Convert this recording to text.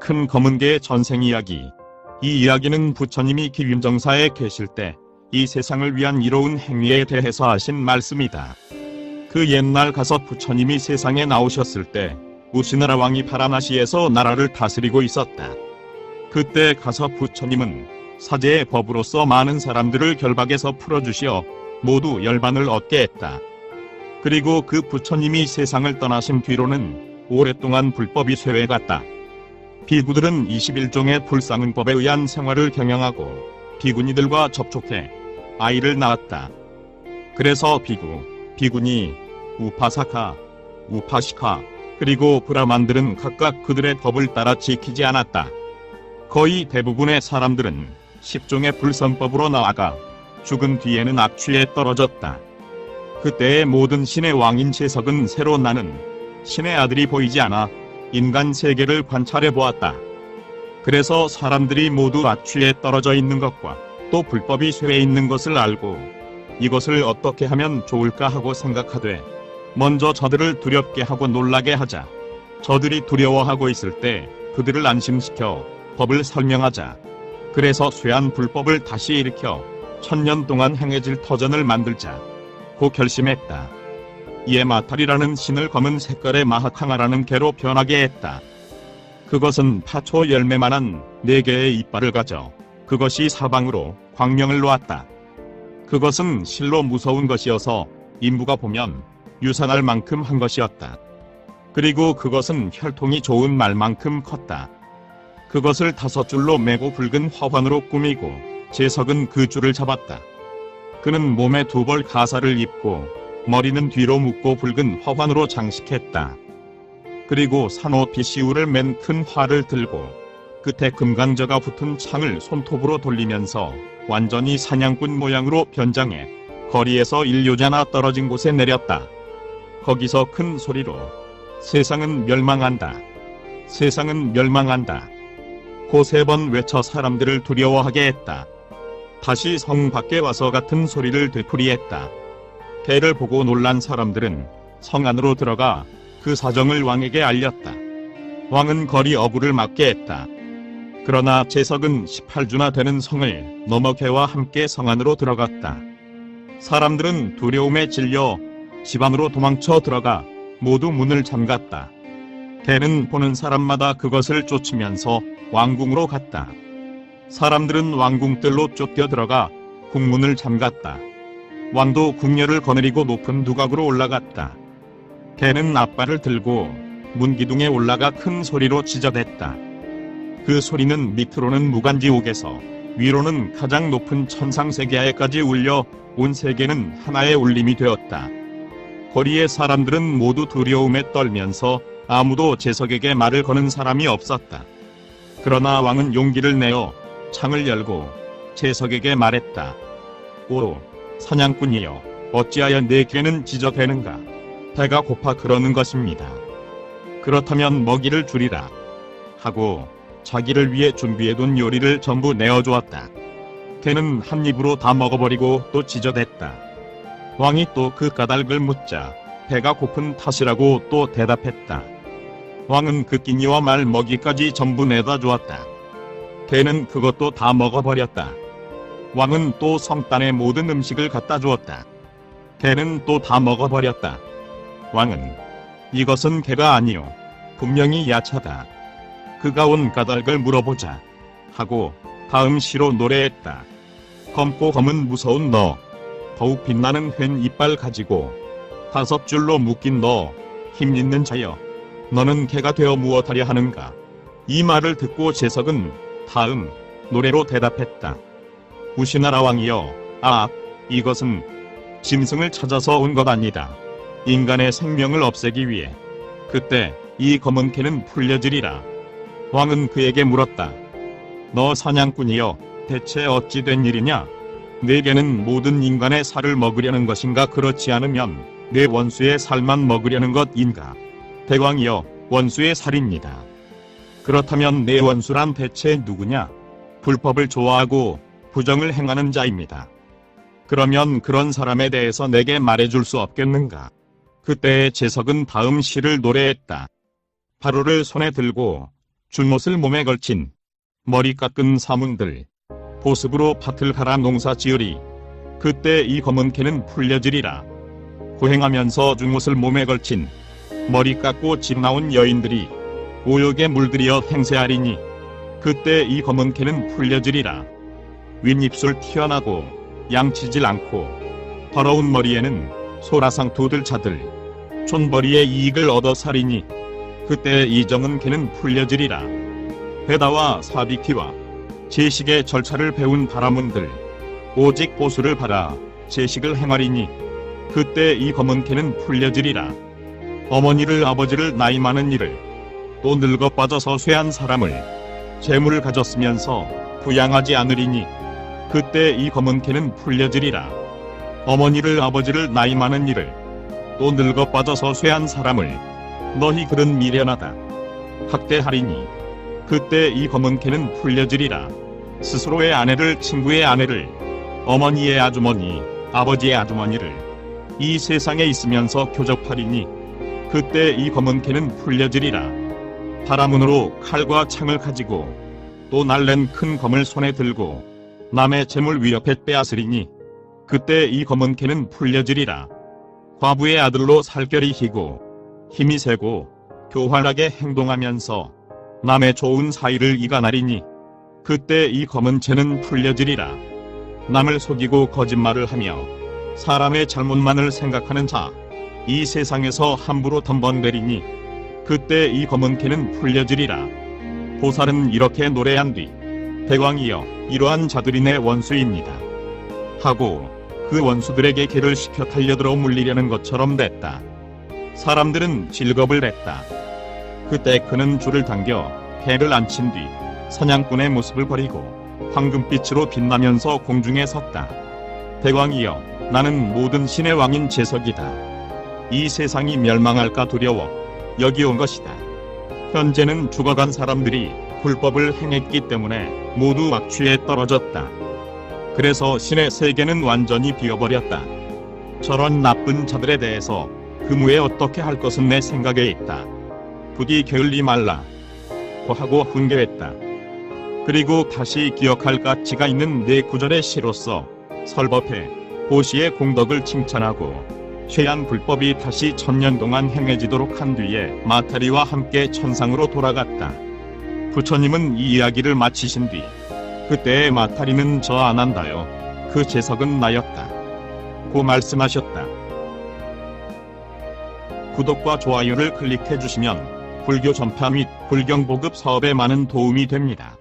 큰 검은 개의 전생 이야기. 이 이야기는 부처님이 기림정사에 계실 때 이 세상을 위한 이로운 행위에 대해서 하신 말씀이다. 그 옛날 가서 부처님이 세상에 나오셨을 때 우시나라 왕이 파라나시에서 나라를 다스리고 있었다. 그때 가서 부처님은 사제의 법으로서 많은 사람들을 결박에서 풀어주시어 모두 열반을 얻게 했다. 그리고 그 부처님이 세상을 떠나신 뒤로는 오랫동안 불법이 쇠해갔다. 비구들은 21종의 불상응법에 의한 생활을 경영하고 비구니들과 접촉해 아이를 낳았다. 그래서 비구, 비구니, 우파사카, 우파시카, 그리고 브라만들은 각각 그들의 법을 따라 지키지 않았다. 거의 대부분의 사람들은 10종의 불선법으로 나아가 죽은 뒤에는 악취에 떨어졌다. 그때의 모든 신의 왕인 제석은 새로 나는 신의 아들이 보이지 않아 인간 세계를 관찰해 보았다. 그래서 사람들이 모두 악취에 떨어져 있는 것과 또 불법이 쇠해 있는 것을 알고 이것을 어떻게 하면 좋을까 하고 생각하되 먼저 저들을 두렵게 하고 놀라게 하자. 저들이 두려워하고 있을 때 그들을 안심시켜 법을 설명하자. 그래서 쇠한 불법을 다시 일으켜 천년 동안 행해질 터전을 만들자. 고 결심했다. 이에 마탈이라는 신을 검은 색깔의 마하캉아라는 개로 변하게 했다. 그것은 파초 열매만한 네 개의 이빨을 가져 그것이 사방으로 광명을 놓았다. 그것은 실로 무서운 것이어서 인부가 보면 유산할 만큼 한 것이었다. 그리고 그것은 혈통이 좋은 말만큼 컸다. 그것을 다섯 줄로 매고 붉은 화환으로 꾸미고 제석은 그 줄을 잡았다. 그는 몸에 두 벌 가사를 입고 머리는 뒤로 묶고 붉은 화환으로 장식했다. 그리고 산호 비시우를 맨 큰 활을 들고 끝에 금강저가 붙은 창을 손톱으로 돌리면서 완전히 사냥꾼 모양으로 변장해 거리에서 일요자나 떨어진 곳에 내렸다. 거기서 큰 소리로 세상은 멸망한다. 세상은 멸망한다. 고세번 외쳐 사람들을 두려워하게 했다. 다시 성 밖에 와서 같은 소리를 되풀이했다. 개를 보고 놀란 사람들은 성 안으로 들어가 그 사정을 왕에게 알렸다. 왕은 거리 어부를 막게 했다. 그러나 제석은 18주나 되는 성을 넘어 개와 함께 성 안으로 들어갔다. 사람들은 두려움에 질려 집 안으로 도망쳐 들어가 모두 문을 잠갔다. 개는 보는 사람마다 그것을 쫓으면서 왕궁으로 갔다. 사람들은 왕궁들로 쫓겨 들어가 궁문을 잠갔다. 왕도 궁녀를 거느리고 높은 두각으로 올라갔다. 개는 앞발을 들고 문기둥에 올라가 큰 소리로 짖어댔다. 그 소리는 밑으로는 무간지옥에서 위로는 가장 높은 천상세계하에까지 울려 온 세계는 하나의 울림이 되었다. 거리의 사람들은 모두 두려움에 떨면서 아무도 제석에게 말을 거는 사람이 없었다. 그러나 왕은 용기를 내어 창을 열고 제석에게 말했다. 오, 사냥꾼이여, 어찌하여 내 괴는 지저대는가? 배가 고파 그러는 것입니다. 그렇다면 먹이를 주리라. 하고 자기를 위해 준비해둔 요리를 전부 내어주었다. 걔는 한 입으로 다 먹어버리고 또 지저댔다. 왕이 또 그 까닭을 묻자 배가 고픈 탓이라고 또 대답했다. 왕은 그 끼니와 말 먹이까지 전부 내다 주었다. 걔는 그것도 다 먹어버렸다. 왕은 또 성단의 모든 음식을 갖다 주었다. 걔는 또 다 먹어버렸다. 왕은 이것은 개가 아니요 분명히 야차다. 그가 온 까닭을 물어보자 하고 다음 시로 노래했다. 검고 검은 무서운 너 더욱 빛나는 웬 이빨 가지고 다섯 줄로 묶인 너 힘 있는 자여 너는 개가 되어 무엇하려 하는가 이 말을 듣고 제석은 다음 노래로 대답했다. 우시나라 왕이여 아 이것은 짐승을 찾아서 온 것 아니다. 인간의 생명을 없애기 위해 그때 이 검은 개는 풀려지리라. 왕은 그에게 물었다. 너 사냥꾼이여 대체 어찌 된 일이냐? 내게는 모든 인간의 살을 먹으려는 것인가 그렇지 않으면 내 원수의 살만 먹으려는 것인가? 대왕이여 원수의 살입니다. 그렇다면 내 원수란 대체 누구냐? 불법을 좋아하고 부정을 행하는 자입니다. 그러면 그런 사람에 대해서 내게 말해줄 수 없겠는가? 그때의 제석은 다음 시를 노래했다. 바로를 손에 들고 준못을 몸에 걸친 머리 깎은 사문들 보습으로 밭을 갈아 농사 지으리 그때 이 검은 캐는 풀려지리라 고행하면서 준못을 몸에 걸친 머리 깎고 집 나온 여인들이 오욕에 물들여 행세하리니 그때 이 검은 캐는 풀려지리라 윗입술 튀어나고 양치질 않고 더러운 머리에는 소라상 두들 차들 촌벌이의 이익을 얻어 살이니 그때 이정은 개는 풀려지리라. 베다와 사비키와 제식의 절차를 배운 바라문들 오직 보수를 바라 제식을 행하리니 그때 이 검은 개는 풀려지리라. 어머니를 아버지를 나이 많은 이를 또 늙어 빠져서 쇠한 사람을 재물을 가졌으면서 부양하지 않으리니 그때 이 검은 개는 풀려지리라. 어머니를 아버지를 나이 많은 이를 또 늙어 빠져서 쇠한 사람을 너희 그런 미련하다. 학대하리니 그때 이 검은 개는 풀려지리라. 스스로의 아내를 친구의 아내를 어머니의 아주머니 아버지의 아주머니를 이 세상에 있으면서 교접하리니 그때 이 검은 개는 풀려지리라. 바라문으로 칼과 창을 가지고 또 날랜 큰 검을 손에 들고 남의 재물 위협해 빼앗으리니 그때 이 검은 개는 풀려지리라. 과부의 아들로 살결이 희고 힘이 세고 교활하게 행동하면서 남의 좋은 사이를 이간하리니 그때 이 검은 채는 풀려지리라. 남을 속이고 거짓말을 하며 사람의 잘못만을 생각하는 자 이 세상에서 함부로 덤번대리니 그때 이 검은 캐는 풀려지리라. 보살은 이렇게 노래한 뒤 대왕이여 이러한 자들이 내 원수입니다 하고 그 원수들에게 개를 시켜 달려들어 물리려는 것처럼 됐다. 사람들은 질겁을 했다. 그때 그는 줄을 당겨 개를 앉힌 뒤 사냥꾼의 모습을 버리고 황금빛으로 빛나면서 공중에 섰다. 대왕이여 나는 모든 신의 왕인 제석이다. 이 세상이 멸망할까 두려워 여기 온 것이다. 현재는 죽어간 사람들이 불법을 행했기 때문에 모두 악취에 떨어졌다. 그래서 신의 세계는 완전히 비어버렸다. 저런 나쁜 자들에 대해서 그무에 어떻게 할 것은 내 생각에 있다. 부디 게을리 말라. 고 하고 훈계했다. 그리고 다시 기억할 가치가 있는 내 구절의 시로서 설법해 보시의 공덕을 칭찬하고 최한 불법이 다시 천년 동안 행해지도록 한 뒤에 마타리와 함께 천상으로 돌아갔다. 부처님은 이 이야기를 마치신 뒤 그때의 마타리는 저 안 한다요. 그 재석은 나였다. 고 말씀하셨다. 구독과 좋아요를 클릭해 주시면 불교 전파 및 불경 보급 사업에 많은 도움이 됩니다.